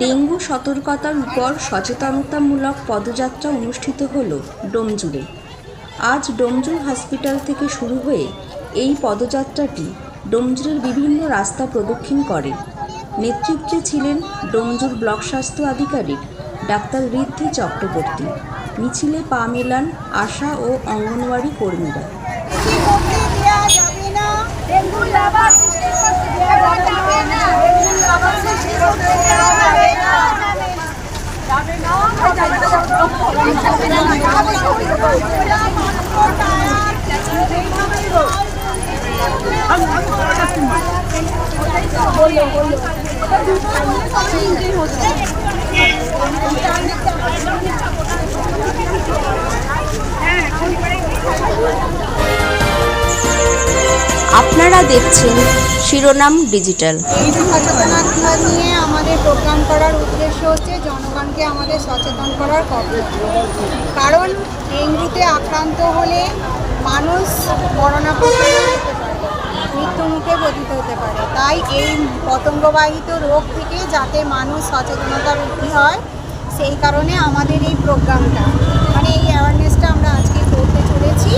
Dengue সতর্কতার উপর সচেতনতামূলক পদযাত্রা অনুষ্ঠিত হল ডোমজুড়ে। আজ ডোমজুর হসপিটাল থেকে শুরু হয়ে এই পদযাত্রাটি ডোমজুরের বিভিন্ন রাস্তা প্রদক্ষিণ করে। নেতৃত্বে ছিলেন ডোমজুর ব্লক স্বাস্থ্য আধিকারিক ডাক্তার ঋদ্ধি চক্রবর্তী, মিছিলে পা মেলান আশা ও অঙ্গনওয়াড়ি কর্মীরা কি করতে দেয়া যাবে না ডেঙ্গুর লাভার সৃষ্টি করতে দেয়া যাবে না ডেঙ্গুর লাভার সৃষ্টি করতে দেয়া যাবে না যাবে না যাবে না যাবে না যাবে না আপনারা দেখছেন শিরোনাম ডিজিটাল। এই সচেতনতা নিয়ে আমাদের প্রোগ্রাম করার উদ্দেশ্য হচ্ছে জনগণকে আমাদের সচেতন করার কারণ ডেঙ্গুতে আক্রান্ত হলে মানুষ করোনা মৃত্যু মুখে পতিত হতে পারে তাই এই পতঙ্গবাহিত রোগ থেকে যাতে মানুষ সচেতনতা বৃদ্ধি হয় সেই কারণে আমাদের এই প্রোগ্রামটা মানে এই অ্যাওয়ারনেসটা আমরা আজকে করতে চলেছি।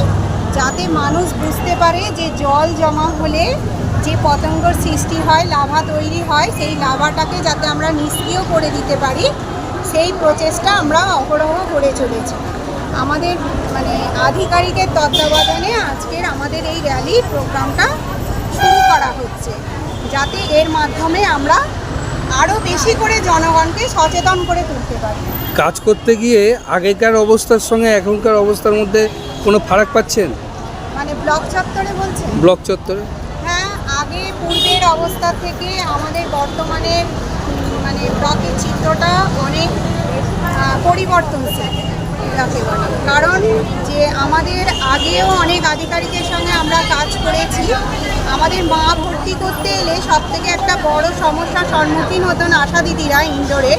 যাতে মানুষ বুঝতে পারে যে জল জমা হলে যে পতঙ্গর সৃষ্টি হয়, লাভা তৈরি হয়, সেই লাভাটাকে যাতে আমরা নিষ্ক্রিয় করে দিতে পারি, সেই প্রচেষ্টা আমরা অহরহ করে চলেছি। আমাদের মানে আধিকারিকের তত্ত্বাবধানে আজকের আমাদের এই র্যালির প্রোগ্রামটা শুরু করা হচ্ছে। যাতে এর মাধ্যমে আমরা আরও বেশি করে জনগণকে সচেতন করে তুলতে পারি। কাজ করতে গিয়ে আগেকার অবস্থার সঙ্গে এখনকার অবস্থার মধ্যে কোনো ফারাক পাচ্ছেন? মানে ব্লক চত্বরে বলছেন? ব্লক চত্বরে। হ্যাঁ আগে পূর্বের অবস্থা থেকে আমাদের বর্তমানে মানে ব্লকের চিত্রটা অনেক যাকে বলে। কারণ যে আমাদের আগেও অনেক আধিকারিকের সঙ্গে আমরা কাজ করেছি। আমাদের মা ভর্তি করতে এলে সব থেকে একটা বড় সমস্যার সম্মুখীন হতেন আশা দিদিরা ইনডোরে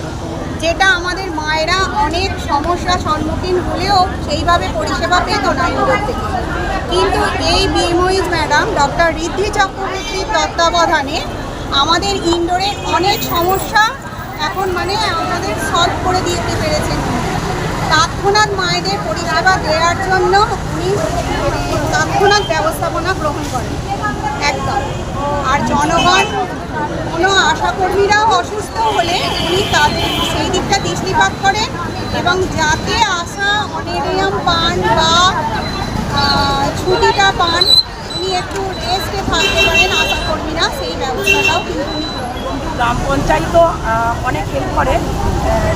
যেটা আমাদের মায়েরা অনেক সমস্যার সম্মুখীন হলেও সেইভাবে পরিষেবা পেত না থেকে। কিন্তু এই বিএমওইজ ম্যাডাম, ডক্টর ঋদ্ধি চক্রবর্তীর তত্ত্বাবধানে আমাদের ইনডোরের অনেক সমস্যা এখন মানে আমাদের সলভ করে দিতে পেরেছেন। তৎক্ষণাৎ মায়েদের পরিষেবা দেওয়ার জন্য উনি মানে তৎক্ষণাৎ ব্যবস্থাপনা গ্রহণ করেন একদম আর জনগণ, কোনো আশাকর্মীরাও অসুস্থ হলে উনি তাদের সেই দিকটা দৃষ্টিপাত করেন এবং যাতে আশা অনেরিয়াম পান বা ছুটিটা পান, উনি একটু রেস্টে থাকতে পারেন আশাকর্মীরা, সেই ব্যবস্থাটাও কিন্তু উনি। গ্রাম পঞ্চায়েতও অনেক হেল্প করে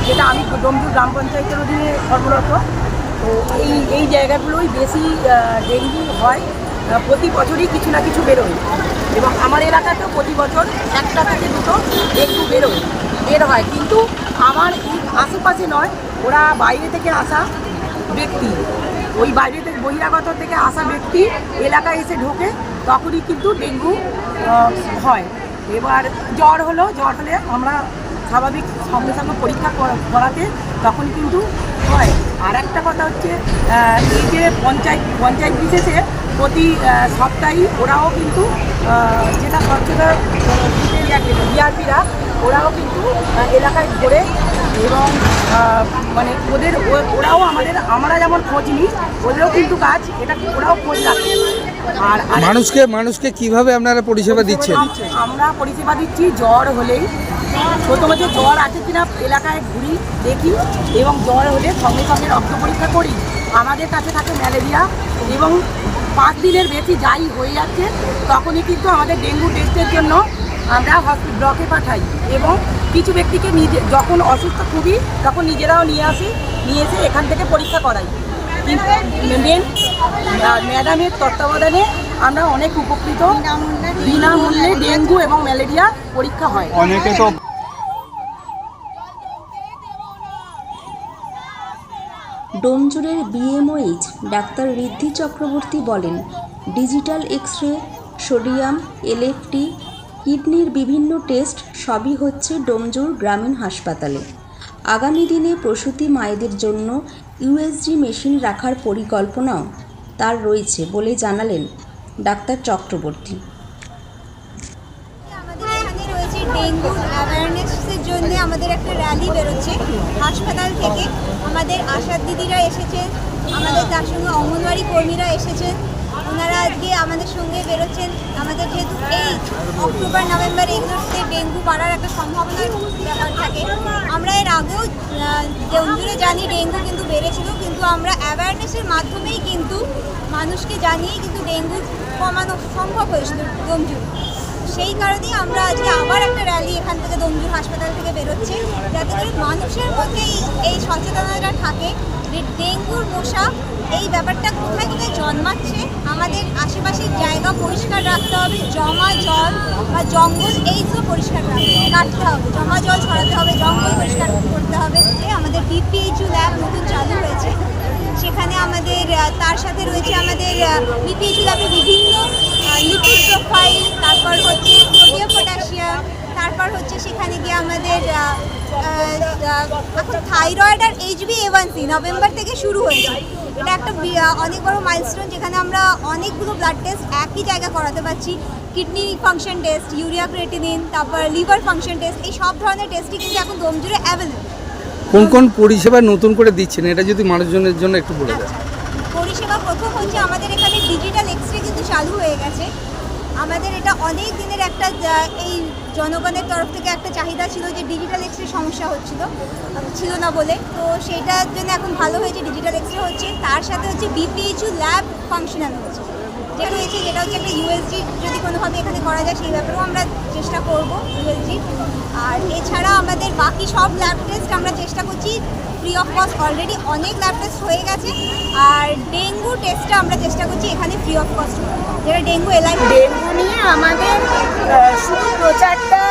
যেটা আমি ডোমজুর গ্রাম পঞ্চায়েতের অধীনে কর্মরত। তো এই এই জায়গাগুলোই বেশি ডেঙ্গু হয় প্রতি বছরই কিছু না কিছু বেরোয়। এবং আমার এলাকাতেও প্রতি বছর একটা থেকে দুটো ডেঙ্গু বেরোয়, বের হয়। কিন্তু আমার এই আশেপাশে নয়, ওরা বাইরে থেকে আসা ব্যক্তি। ওই বাইরে থেকে বহিরাগত থেকে আসা ব্যক্তি এলাকায় এসে ঢোকে, তখনই কিন্তু ডেঙ্গু হয়। এবার জ্বর হলো, জ্বর হলে আমরা স্বাভাবিক সঙ্গে সঙ্গে পরীক্ষা করা- করাতে তখন কিন্তু হয়। আর একটা কথা হচ্ছে এই যে পঞ্চায়েত পঞ্চায়েত বিশেষে প্রতি সপ্তাহেই ওরাও কিন্তু যেটা স্বচ্ছতা বিআরপিরা, ওরাও কিন্তু এলাকায় ঘোরে এবং মানে ওদের ওরাও আমাদের আমরা যেমন খোঁজ নিই, ওদেরও কিন্তু কাজ, এটা ওরাও খোঁজ রাখে। আর মানুষকে মানুষকে কীভাবে আপনারা পরিষেবা দিচ্ছেন? আমরা পরিষেবা দিচ্ছি জ্বর হলেই। প্রথমত জ্বর আছে কিনা এলাকায় ঘুরি দেখি এবং জ্বর হলে সঙ্গে সঙ্গে রক্ত পরীক্ষা করি। আমাদের কাছে থাকে ম্যালেরিয়া এবং পাঁচ দিনের বেশি যাই হয়ে যাচ্ছে তখনই কিন্তু আমাদের ডেঙ্গু টেস্টের জন্য আমরা হসপিটাল ব্লকে পাঠাই এবং কিছু ব্যক্তিকে নিজে যখন অসুস্থ খুবই তখন নিজেরাও নিয়ে আসি নিয়ে এসে এখান থেকে পরীক্ষা করাই। ম্যাডামের তত্ত্বাবধানে আমরা অনেক উপকৃত। বিনামূল্যে বিনামূল্যে ডেঙ্গু এবং ম্যালেরিয়া পরীক্ষা হয়। অনেকে তো ডোমজুরের বিএমওএইচ ডাক্তার ঋদ্ধি চক্রবর্তী বলেন digital X ray sodium LFT কিডনির বিভিন্ন টেস্ট সবই হচ্ছে ডোমজুর গ্রামীণ হাসপাতালে। আগামী দিনে প্রসূতি মায়েদের জন্য ইউএসজি মেশিন রাখার পরিকল্পনাও তার রয়েছে বলে জানালেন ডাক্তার চক্রবর্তী। ডেঙ্গুর অ্যাওয়ারনেসের জন্য আমাদের একটা র্যালি বেরোচ্ছে। হাসপাতাল থেকে আমাদের আশার দিদিরা এসেছেন আমাদের তার সঙ্গে অঙ্গনওয়াড়ি কর্মীরা এসেছেন। ওনারা আজকে আমাদের সঙ্গে বেরোচ্ছেন। আমাদের এই অক্টোবর নভেম্বর এগুলোতে ডেঙ্গু বাড়ার একটা সম্ভাবনার ব্যাপার থাকে। আমরা এর আগেও আহ, জানি ডেঙ্গু কিন্তু বেড়েছিল কিন্তু আমরা অ্যাওয়ারনেসের মাধ্যমেই কিন্তু মানুষকে জানিয়েই কিন্তু ডেঙ্গু কমানো সম্ভব হয়েছিল ডোমজুর সেই কারণেই আমরা আজকে আবার একটা র্যালি এখান থেকে দমজুর হাসপাতাল থেকে বেরোচ্ছে যাতে করে মানুষের মধ্যে এই সচেতনতা থাকে যে ডেঙ্গুর মশা এই ব্যাপারটা কোথায় কোথায় জন্মাচ্ছে আমাদের আশেপাশের পরিষ্কার রাখতে হবে, জমা জল বা জঙ্গল এইগুলো পরিষ্কার রাখতে হবে জমা জল ছড়াতে হবে, জঙ্গল পরিষ্কার করতে হবে। যে আমাদের বিপিএইচু ল্যাব নতুন চালু হয়েছে। সেখানে আমাদের তার সাথে রয়েছে আমাদের বিপিএইচু ল্যাবে বিভিন্ন লিপিড প্রোফাইল তারপর হচ্ছে সোডিয়াম পটাশিয়াম তারপর হচ্ছে সেখানে গিয়ে আমাদের এখন thyroid R HB A one C November থেকে শুরু হয়েছে এটা একটা অনেক বড় মাইলস্টোন যেখানে আমরা অনেকগুলো ব্লাড টেস্ট একই জায়গায় করাতে পারছি। Kidney function test urea creatinine তারপর লিভার ফাংশন টেস্ট এই সব ধরনের টেস্টই কিন্তু এখন দমজুড়ে অ্যাভেলেবল কোন কোন পরিষেবা নতুন করে দিচ্ছেন? এটা যদি মানুষজনের জন্য একটু বলে দেন। পরিষেবা প্রথম হচ্ছে আমাদের এখানে ডিজিটাল এক্স রে কিন্তু চালু হয়ে গেছে। আমাদের এটা অনেক দিনের একটা এই জনগণের তরফ থেকে একটা চাহিদা ছিল যে ডিজিটাল এক্স রে সমস্যা হচ্ছিল ছিল না বলে। তো সেটার জন্য এখন ভালো হয়েছে ডিজিটাল এক্স রে হচ্ছে। তার সাথে হচ্ছে বিপিএইচু ল্যাব ফাংশনাল হচ্ছে। যেটা হয়েছে, যেটা হচ্ছে একটা ইউএসজি যদি কোনোভাবে এখানে করা যায়, সেই ব্যাপারেও আমরা চেষ্টা করব ইউএসজি আর এছাড়া আমাদের বাকি সব ল্যাব টেস্ট আমরা চেষ্টা করছি ফ্রি অফ কস্ট অলরেডি অনেক ল্যাব টেস্ট হয়ে গেছে। আর ডেঙ্গু টেস্টটা আমরা চেষ্টা করছি এখানে ফ্রি অফ কস্ট যেটা ডেঙ্গু এলাই ডেঙ্গু নিয়ে আমাদের শুধু প্রচারটা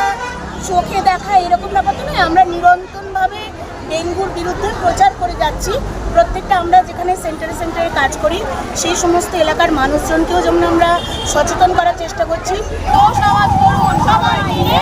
চোখে দেখা এরকম ব্যাপার তো নয় আমরা নিরন্তরভাবে ডেঙ্গুর বিরুদ্ধে প্রচার করে যাচ্ছি। প্রত্যেকটা আমরা যেখানে সেন্টারে সেন্টারে কাজ করি সেই সমস্ত এলাকার মানুষজনকেও যেমন আমরা সচেতন করার চেষ্টা করছি। সমাজ করুন সবাই মিলে